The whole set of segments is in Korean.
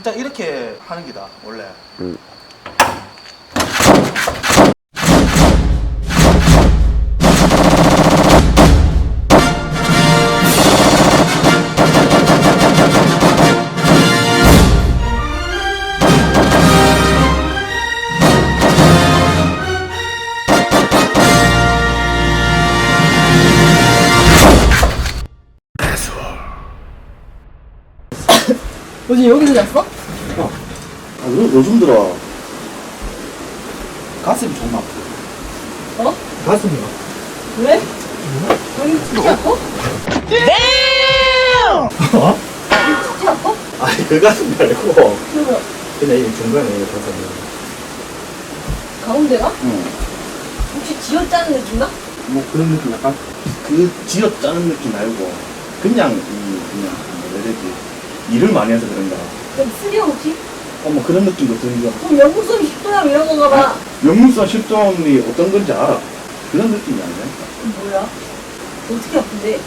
일단 이렇게 하는 기다 원래. 음. 어제 여기서 잤어? 아, 요, 요즘 들어 가슴이 존나 아프다. 어? 가슴이 왜? 여기 진짜 아파? 어? 진짜 아파? 아니 그 가슴이 아니고 그리고 그냥 이 중간에 이 가슴이. 가운데가? 응. 혹시 쥐어짜는 느낌 나? 뭐 그런 느낌 약간 그 쥐어 짜는 느낌 말고 그냥 이 그냥 뭐라 해야 되지 일을 많이 해서 그런가. 그럼 쓰려 혹시? 어뭐 그런 느낌도 들고. 그럼 영국성 10도랑 이런 건가 봐. 영문선 실종이 어떤 건지 알아. 그런 느낌이 아니야. 뭐야? 어떻게 아픈데?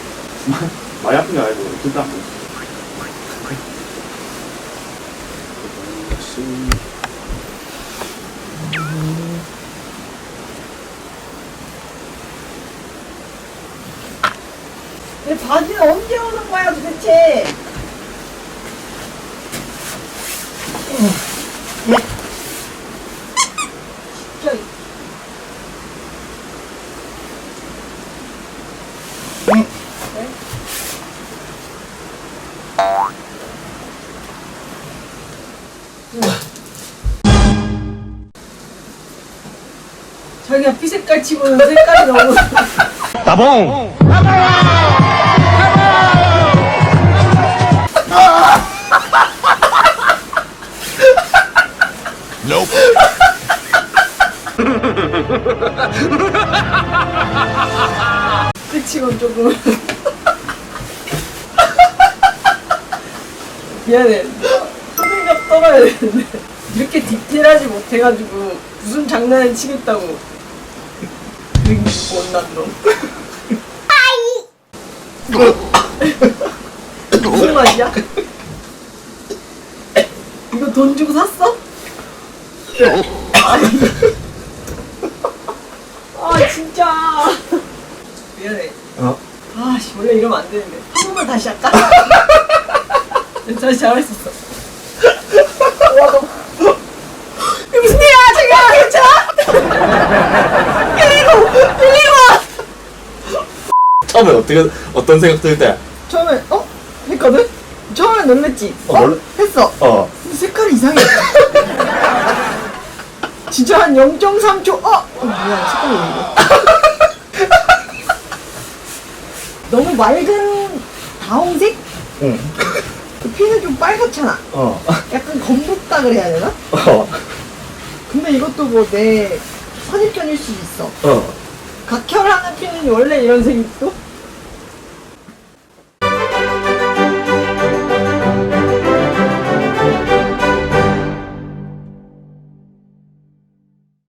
많이 아픈 게 아니고 진짜 아프. 내 바지는 언제 오는 거야 도대체? 자기가 피 색깔 치고는 색깔이 너무 따봉. 끝이건 조금. 미안해 떨어야 되는데 이렇게 디테일하지 못해가지고 무슨 장난을 치겠다고 그 못난 놈 무슨 맛이야? 이거 돈 주고 샀어? 아니. 아 진짜 미안해 어. 아씨 원래 이러면 안 되는데 한 번만 다시 할까? 다시 잘했었어 와너 이게 무슨 일이야 자기야 괜찮아? 빌리고 빌리고 처음에 어떻게 어떤 생각 들 때? 처음에 어? 했거든? 처음에 놀랬지? 어, 놀래- 했어 어. 근데 색깔이 이상해 진짜 한 0.3초 어? 어 뭐야 색깔이 왜 이래 너무 맑은 다홍색? 응. 그 피는 좀 빨갛잖아 어. 약간 검붉다 그래야 되나? 어. 근데 이것도 뭐 내 선입견일 수도 있어 어. 각혈하는 피는 원래 이런 색이 있고